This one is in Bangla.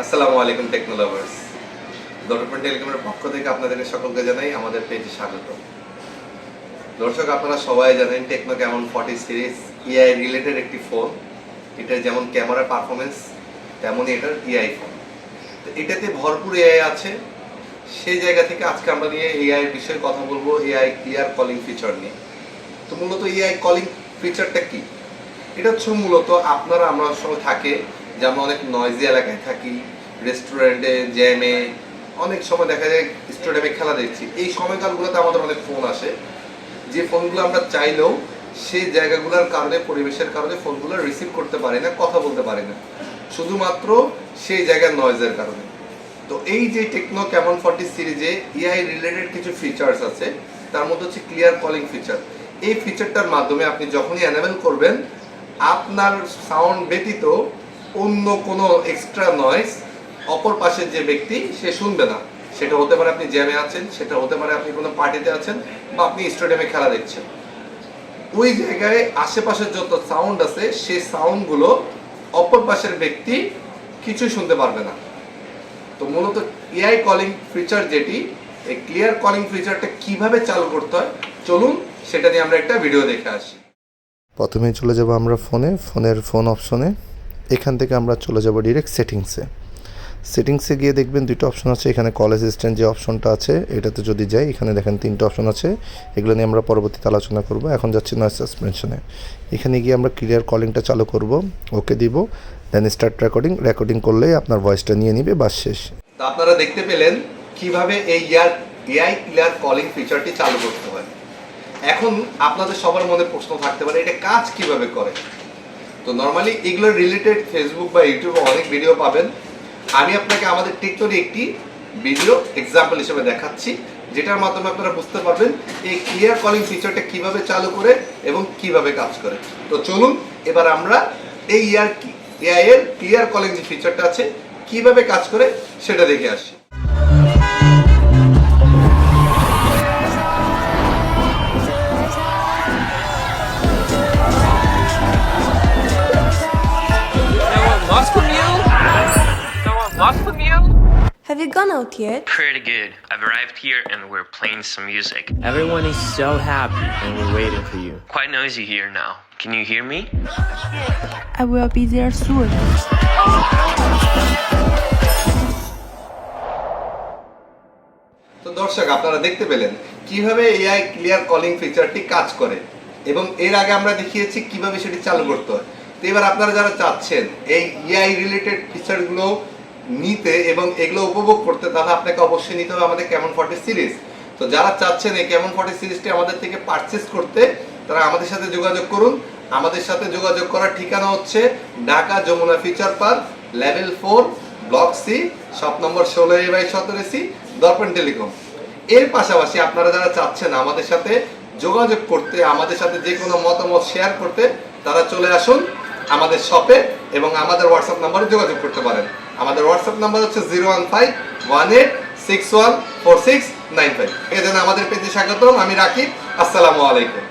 আসসালামু আলাইকুম টেকনোলাভার্স ডটপয়েন্ট টেলিকমের পক্ষ থেকে আপনাদেরকে সকলকে জানাই আমাদের পেজে স্বাগত। দর্শক, আপনারা সবাই জানেন টেকনো কেমন ফর্টি সিরিজ ইআই রিলেটেড একটি ফোন। এটার যেমন ক্যামেরা পারফরমেন্স তেমনই এটার ইআই ফোন। তো এটাতে ভরপুর এআই আছে। সেই জায়গা থেকে আজকে আমরা নিয়ে এআই বিষয়ে কথা বলব, এআই ক্লিয়ার কলিং ফিচার নিয়ে। তো মূলত এআই কলিং ফিচারটা কি? এটা হচ্ছে মূলত আপনারা, আমরা সময় থাকে যে আমরা অনেক নয়েজি এলাকায় থাকি রেস্টুরেন্টে জ্যামে অনেক সময় দেখা যায় স্টেডিয়ামে খেলা দেখছি। এই সময়কালগুলোতে আমাদের অনেক ফোন আসে। যে ফোনগুলো আমরা চাইলেও সেই জায়গাগুলোর কারণে, পরিবেশের কারণে ফোনগুলো রিসিভ করতে পারি না, কথা বলতে পারি না। শুধুমাত্র সেই জায়গার নয়েজের কারণে। তো এই যে টেকনো ক্যামন ফর্টি সিরিজে ইআই রিলেটেড কিছু ফিচার্স আছে, তার মধ্যে হচ্ছে ক্লিয়ার কলিং ফিচার এই ফিচারটার মাধ্যমে আপনি যখনই অ্যানাবেল করবেন, আপনার সাউন্ড ব্যতীত অন্য কোনো এক্সট্রা নয়েজ অপর পাশের যে ব্যক্তি, সে শুনবে না। সেটা হতে পারে আপনি জ্যামে আছেন, সেটা হতে পারে আপনি কোনো পার্টিতে আছেন বা আপনি স্টেডিয়ামে খেলা দেখছেন। ওই জায়গায় আশেপাশের যত সাউন্ড আছে, সেই সাউন্ডগুলো অপর পাশের ব্যক্তি কিছুই শুনতে পারবে না। তো মূলত এআই কলিং ফিচার যেটি, এই ক্লিয়ার কলিং ফিচারটা কীভাবে চালু করতে হয়, চলুন সেটা নিয়ে আমরা একটা ভিডিও দেখে আসি। প্রথমে চলে যাব আমরা ফোনে ফোনের ফোন অপশনে এখান থেকে আমরা চলে যাব ডিরেক্ট সেটিংসে সেটিংসে গিয়ে দেখবেন দুটো অপশন আছে, এখানে কল অ্যাসিস্ট্যান্ট যে অপশনটা আছে, এটাতে যদি যাই, এখানে দেখেন তিনটা অপশন আছে, এগুলো নিয়ে আমরা পরবর্তীতে আলোচনা করব। এখন যাচ্ছি নয়েজ সাসপেনশনে এখানে গিয়ে আমরা ক্লিয়ার কলিংটা চালু করব ওকে দিব দেন স্টার্ট রেকর্ডিং রেকর্ডিং করলেই আপনার ভয়েসটা নিয়ে নিবে, বাস শেষ। আপনারা দেখতে পেলেন কীভাবে এই ইয়ার এআই ক্লিয়ার কলিং ফিচারটি চালু করতে হয়। এখন আপনাদের সবার মনে প্রশ্ন থাকতে পারে, এটা কাজ কীভাবে করে? তো নর্মালি এগুলো রিলেটেড ফেসবুক বা ইউটিউবে অনেক ভিডিও পাবেন। আমি আপনাকে আমাদের টিকটকে একটি ভিডিও এক্সাম্পল হিসেবে দেখাচ্ছি, যেটার মাধ্যমে আপনারা বুঝতে পারবেন এই ক্লিয়ার কলিং ফিচারটা কীভাবে চালু করে এবং কীভাবে কাজ করে। তো চলুন, এবার আমরা এই ইয়ার এআই এর ক্লিয়ার কলিং যে ফিচারটা আছে, কীভাবে কাজ করে সেটা দেখে আসি। Have you gone out yet? Pretty good. I've arrived here and we're playing some music. Everyone is so happy and we're waiting for you. Quite noisy here now. Can you hear me? I will be there soon. তো দর্শক আপনারা দেখতে পেলেন কীভাবে এআই ক্লিয়ার কলিং ফিচারটি কাজ করে এবং এর আগে আমরা দেখিয়েছি কীভাবে সেটি চালু করতে হয় তো এবার আপনারা যারা চাচ্ছেন এই এআই রিলেটেড ফিচারগুলো নিতে এবং এগুলো উপভোগ করতে, তাহলে আপনাকে অবশ্যই নিতে হবে আমাদের কেমন ফর্টি সিরিজ তো যারা চাচ্ছেন এই কেমন ফর্টি সিরিজটি আমাদের থেকে পারচেস করতে, তারা আমাদের সাথে যোগাযোগ করুন। আমাদের সাথে যোগাযোগ করার ঠিকানা হচ্ছে Dhaka Jamuna future park level four block C shop number ষোলো এ বাই সতেরো সি দর্পণ টেলিকম এর পাশাপাশি আপনারা যারা চাচ্ছেন আমাদের সাথে যোগাযোগ করতে, আমাদের সাথে যে কোনো মতামত শেয়ার করতে, তারা চলে আসুন আমাদের শপে এবং আমাদের হোয়াটসঅ্যাপ নাম্বারে যোগাযোগ করতে পারেন। আমাদের হোয়াটসঅ্যাপ নাম্বার হচ্ছে zero one five one eight six one four six nine five এই জন্য আমাদের পেজে স্বাগতম, আমি রাকিব। আসসালামু আলাইকুম।